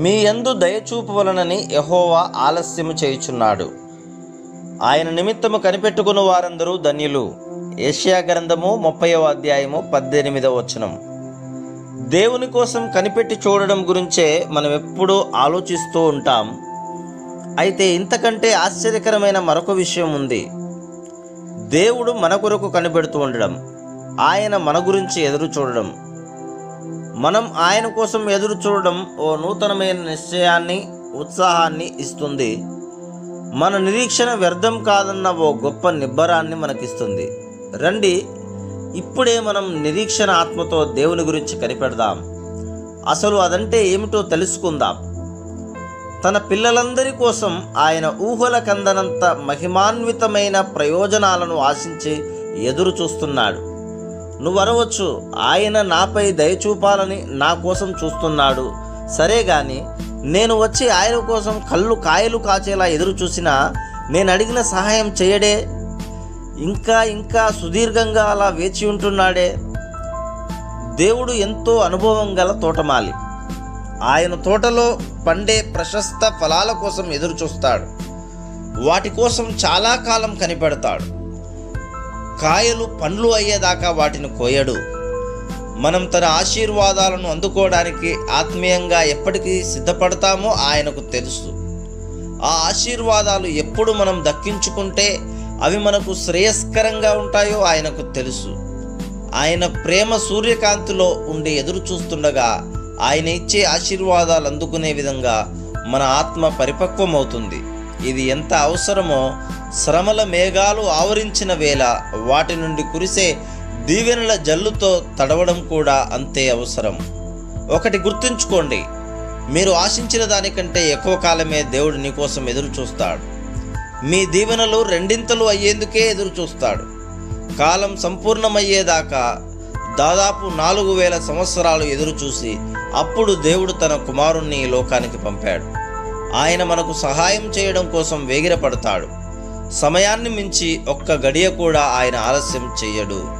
మీ యందు దయచూపవలనని యహోవా ఆలస్యము చేయుచున్నాడు. ఆయన నిమిత్తము కనిపెట్టుకున్న వారందరూ ధన్యులు. ఏషియా గ్రంథము ముప్పైవ అధ్యాయము పద్దెనిమిదవ వచనం. దేవుని కోసం కనిపెట్టి చూడడం గురించే మనం ఎప్పుడూ ఆలోచిస్తూ ఉంటాం. అయితే ఇంతకంటే ఆశ్చర్యకరమైన మరొక విషయం ఉంది. దేవుడు మన కొరకు కనిపెడుతూ ఉండడం. ఆయన మన గురించి ఎదురు చూడడం. మనం ఆయన కోసం ఎదురు చూడడం ఓ నూతనమైన నిశ్చయాన్ని ఉత్సాహాన్ని ఇస్తుంది. మన నిరీక్షణ వ్యర్థం కాదన్న ఓ గొప్ప నిబ్బరాన్ని మనకిస్తుంది. రండి ఇప్పుడే మనం నిరీక్షణ ఆత్మతో దేవుని గురించి కనిపెడదాం. అసలు అదంటే ఏమిటో తెలుసుకుందాం. తన పిల్లలందరి కోసం ఆయన ఊహల కందనంత మహిమాన్వితమైన ప్రయోజనాలను ఆశించి ఎదురు చూస్తున్నాడు నువ్వు అనవచ్చు ఆయన నాపై దయచూపాలని నా కోసం చూస్తున్నాడు. సరే గాని నేను వచ్చి ఆయన కోసం కళ్ళు కాయలు కాచేలా ఎదురు చూసినా నేను అడిగిన సహాయం చేయడే? ఇంకా ఇంకా సుదీర్ఘంగా అలా వేచి ఉంటున్నాడే? దేవుడు ఎంతో అనుభవం గల తోటమాలి. ఆయన తోటలో పండే ప్రశస్త ఫలాల కోసం ఎదురు చూస్తాడు వాటి కోసం చాలా కాలం కనిపెడతాడు. కాయలు పండ్లు అయ్యేదాకా వాటిని కోయడు. మనం తన ఆశీర్వాదాలను అందుకోవడానికి ఆత్మీయంగా ఎప్పటికీ సిద్ధపడతామో ఆయనకు తెలుసు. ఆ ఆశీర్వాదాలు ఎప్పుడు మనం దక్కించుకుంటే అవి మనకు శ్రేయస్కరంగా ఉంటాయో ఆయనకు తెలుసు. ఆయన ప్రేమ సూర్యకాంతిలో ఉండి ఎదురు చూస్తుండగా ఆయన ఇచ్చే ఆశీర్వాదాలు అందుకునే విధంగా మన ఆత్మ పరిపక్వమవుతుంది. ఇది ఎంత అవసరమో శ్రమల మేఘాలు ఆవరించిన వేళ వాటి నుండి కురిసే దీవెనల జల్లుతో తడవడం కూడా అంతే అవసరం. ఒకటి గుర్తుంచుకోండి మీరు ఆశించిన దానికంటే ఎక్కువ కాలమే దేవుడు నీ కోసం ఎదురు చూస్తాడు మీ దీవెనలు రెండింతలు అయ్యేందుకే ఎదురు చూస్తాడు కాలం సంపూర్ణమయ్యేదాకా దాదాపు నాలుగు వేల సంవత్సరాలు ఎదురు చూసి అప్పుడు దేవుడు తన కుమారుణ్ణి లోకానికి పంపాడు. ఆయన మనకు సహాయం చేయడం కోసం వేగిరపడతాడు. సమయాన్ని మించి ఒక్క గడియ కూడా ఆయన ఆలస్యం చెయ్యడు